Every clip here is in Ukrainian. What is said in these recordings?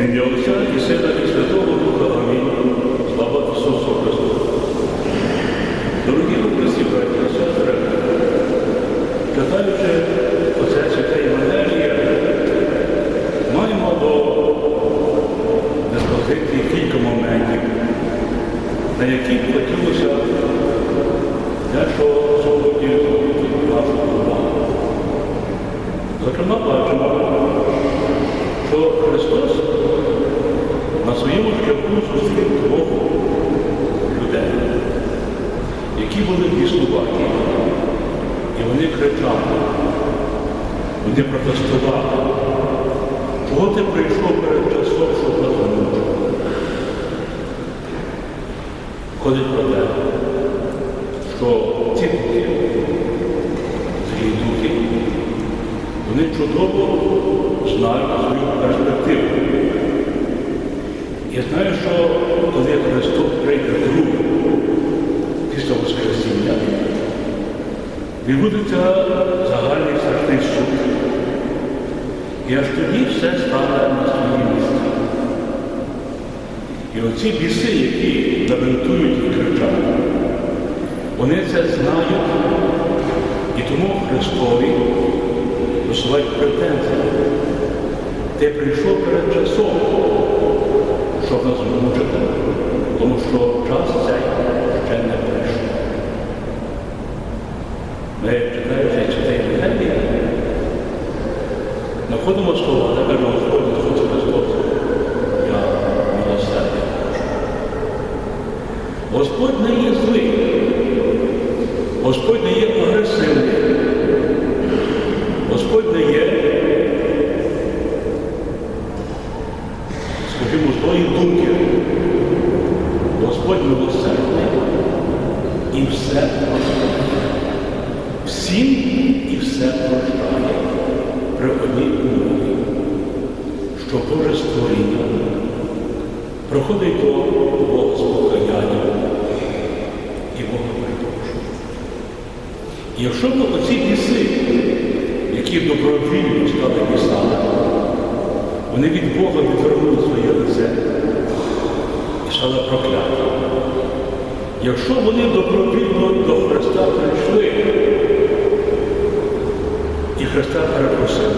В ім'я Отця і Сина і Святого Духа. Амінь. Слава Ісусу Христу. Дорогі Христі, браті і сестри, читаючи оце святе Євангеліє, маємо до кілька моментів, на які хотілося дещо. Зокрема, бачимо, що Христос своєму шляху зустрів двох людей, які були біснуваті. І вони кричали, вони протестували. Чого ти прийшов перед часом, щоб нас замучити? Ходить про те, що ці духи, злі духи, вони чудово знають свою перспективу. Я знаю, що коли Христос прийде друге після Воскресіння, відбудеться загальний страшний суд. І аж тоді все стане на своє місце. І оці біси, які лементують і кричать, вони це знають, і тому Христові висувають претензії. Ти прийшов перед часом, щоб нас змучити, тому що час цей ще не прийшов. Ми читаючи читаємо Євангелія, знаходимо слова, де каже Господь Ісус Христос. Я милосердя хочу. Господь не є злий, Господь не є агресивний, Господь не є, скажімо, злої думки. Господь милосердний і все прощає. Всім і все прощає при одній умові, що Боже створіння проходить до Бога спокаяння і Бога перепрошує. Якщо б оці біси, які добровільно стали бісами, вони від Бога відвернули своє лице і стали прокляті. Якщо вони добровільно до Христа прийшли і Христа перепросили,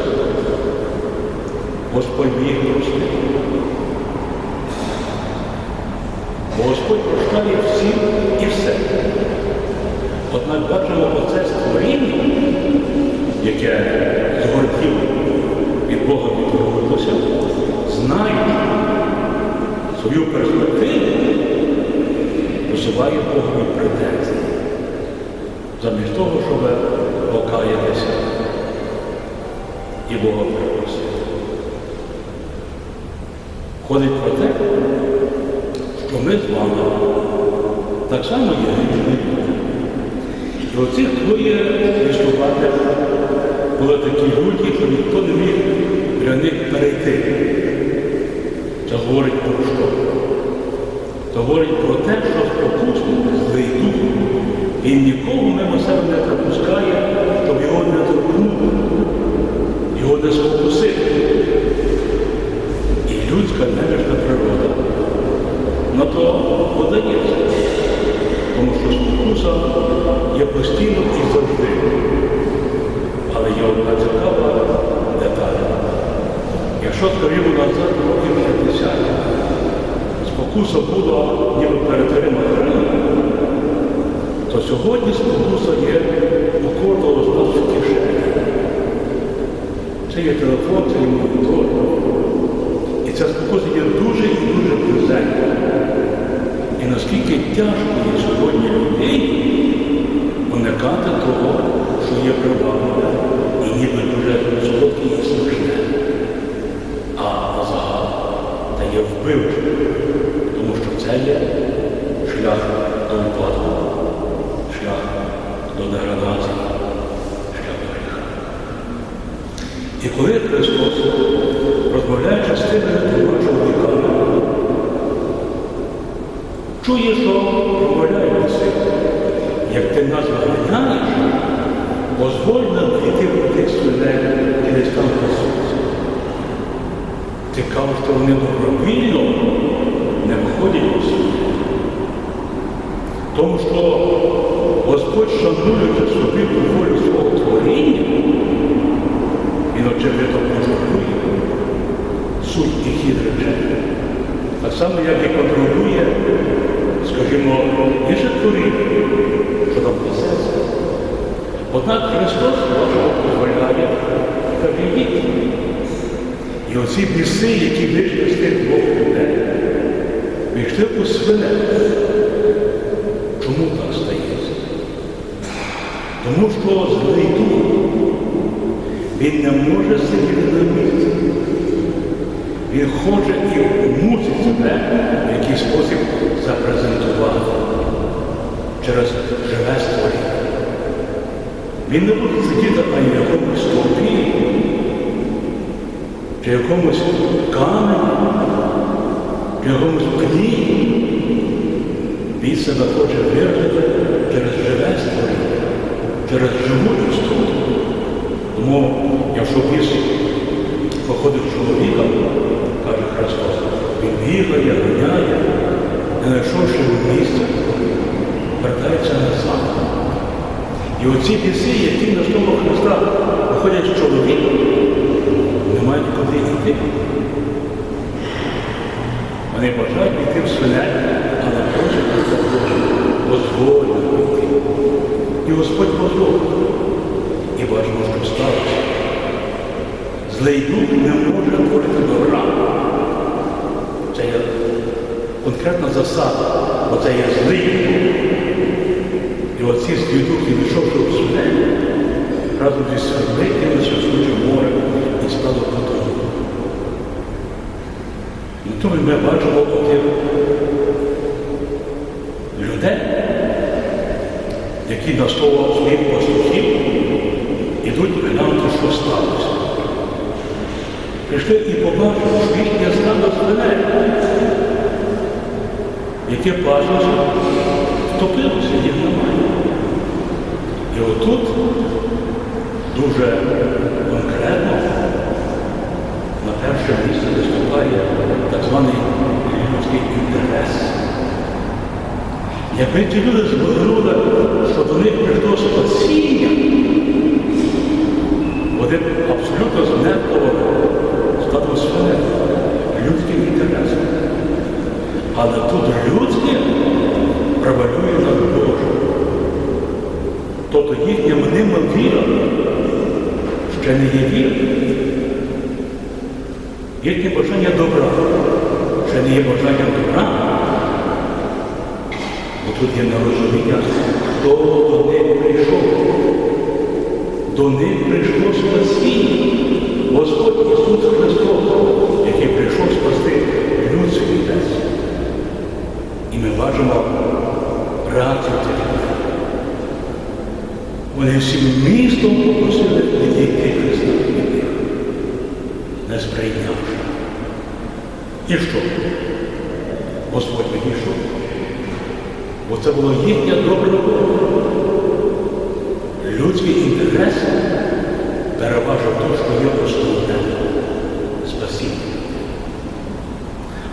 Господь їх простив. Бо Господь прощає всім і все. Однак бачимо оце створіння, яке згортіло від Бога відвернулося, знають свою перспективу, висуває Богові претензії, замість того, щоб покаятися і Бога перепросити. Ходить про те, що ми з вами так само є люди. І оцих двоє виступати були такі люди, що ніхто не міг для них перейти. Це говорить про що? Це говорить про те, що спокусник, злий дух, він нікого мимо себе не пропускає, щоб його не торкнути, його не спокусити. І людська неважна природа на то подається. Тому що спокуса є постійно і завжди. Але є одна цікава деталь. Якщо скажімо назад років 60, спокуса була ніби храми, то сьогодні спокуса є у кожного з нас в кишені. Це є телефон, це є монітор. І ця спокуса є дуже і дуже приземна. І наскільки тяжко є сьогодні людей уникати того, що є привабливе і ніби дуже солодке і смачне. А на загал та є вбивче, тому що це є шлях до упадку, шлях до деградації, шлях до гріха. І коли Христос, розмовляючи з тими двома чоловіками, чує, що промовляють син, як ти нас виганяєш, дозволь нам піти в тих свиней через там Христос. Цікаво, що вони добровільно не виходять у суд. Тому що Господь, шануючи собі ту волю свого творіння, він очевидно контролює суть хід речей. Так само, як і контролює, скажімо, інше творіння, що там несеться. Однак Христос дозволяє кабінет. І оці біси, які вийшли з тих двох людей, війшли у свине. Чому так стається? Тому що злий дух, він не може сидіти на місці. Він хоче і мусить себе в якийсь спосіб запрезентувати через живе створіння. Він не буде сидіти в якомусь стовпі, чи якомусь камені, чи якомусь пні. Він себе хоче виразити через живе створіння, через живу істоту. Тому, якщо біс походить чоловіка, каже Христос, він бігає, ганяє, не знайшовши місця, вертається назад. І оці біси, які на столу Христа виходять з чоловіка, не мають куди йти. Вони бажають йти в свиней, але Боже, дозволь нам. І Господь дозволив. І бачимо, що сталося. Злий дух не може творити добра. Це є конкретна засада, бо це є злий дух. І оці злі духи, війшовши в свиней, разом зі свиньми кинулися в море і стало потону. Тому ми бачимо отих людей, які на слово своїх пастухів ідуть глянути, що сталося. Прийшли і побачили, що їхня стадо свиней, яке паслося, втопилося, їх немає. І отут дуже конкретно на перше місце виступає так званий людський інтерес. Якби ті люди звернули, що до них прийшло спасіння, вони абсолютно знехтували статус свини людським інтересом. Але тут людське превалює над Божим. Тобто їхня мнима віра ще не є віра. Їхнє бажання добра ще не є бажанням добра. Бо тут є нерозуміння, хто до них прийшов. До них прийшло спасіння. Господь Ісус Христос, який прийшов спасти людський весь. І ми бачимо реакцію. Вони всім містом попросили відійти Христа не сприйнявши. І що? Господь відійшов. Бо це було їхнє добре. Людський інтерес переважив те, що є основне спасіння.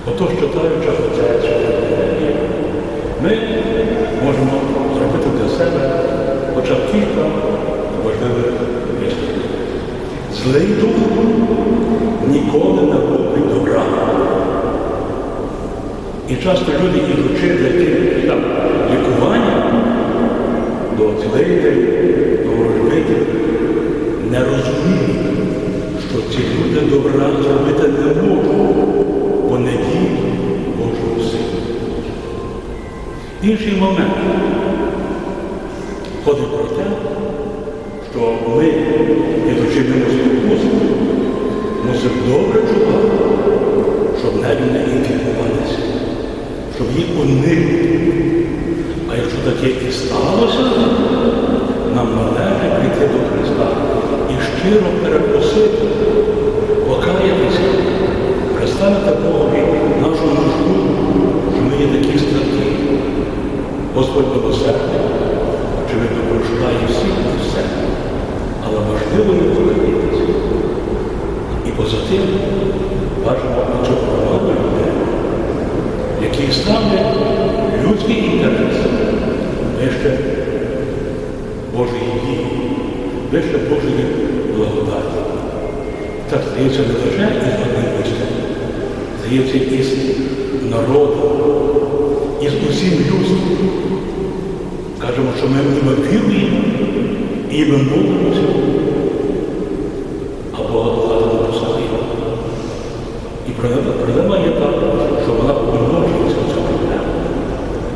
Отож, читаючи оце сьогодні, ми можемо зробити для себе хоча б кілька важливих висновків. Злий дух ніколи не робить добра. І часто люди, ідучи для там, лікування, до цілителів, до ворожбитів, не розуміють, що ці люди добра зробити не можуть, бо не діють Божого силу. Інший момент ходить про те, що ми, ідучи спокусу, мусимо добре чувати, щоб навіть не інфікуватися, щоб їх уникнути. А якщо таке і сталося, нам належить прийти до Христа і щиро перепросити, покаятися, представити Богові нашу нужду, що ми є такі статті. Господь милосердний, очевидно, прощає всіх і все, але важливо не покаятися. І поза тим бажано який ставлять людський інтерес вище Божої дії, вище Божої благодаті. Так здається не лише із одним здається із народом, із усім людством. Кажемо, що ми ніби віруємо, ніби молимося, а Бога багато не. І проблема- проблема є та, що вона помножується ця проблема.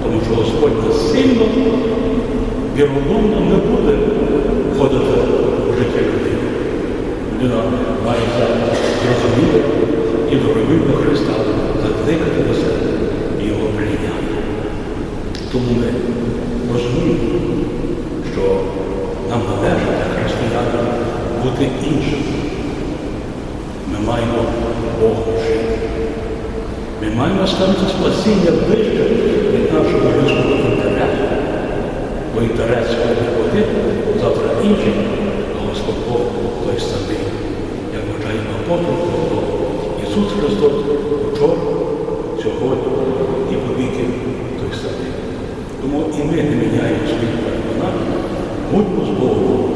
Тому що Господь нас сильно, віроломно не буде входити в життя людини. Людина має зрозуміти і дороги до Христа, закликати до себе і його прийняти. Тому ми розуміємо, що нам належить християнам бути іншим. Ми маємо Богом жити. Ми маємо ставити спасіння ближче від нашого людського інтересу. Бо інтерес один, завтра інший, а Господь Бог той самий. Як вважає апостол Павло, Ісус Христос вчора, сьогодні і повіки той самий. Тому і ми не міняємо свої переконання, будьмо з Богом,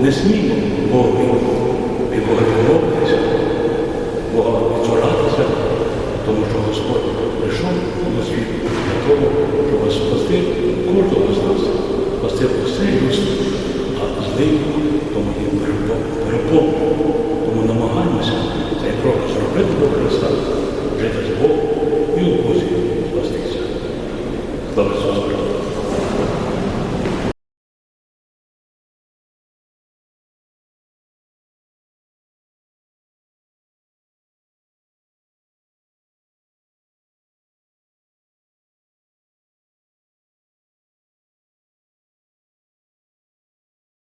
не сміймо Богові від Бога відмовитися, Бога відчуратися, тому що Господь прийшов на світ для того, щоб вас спасти Добре.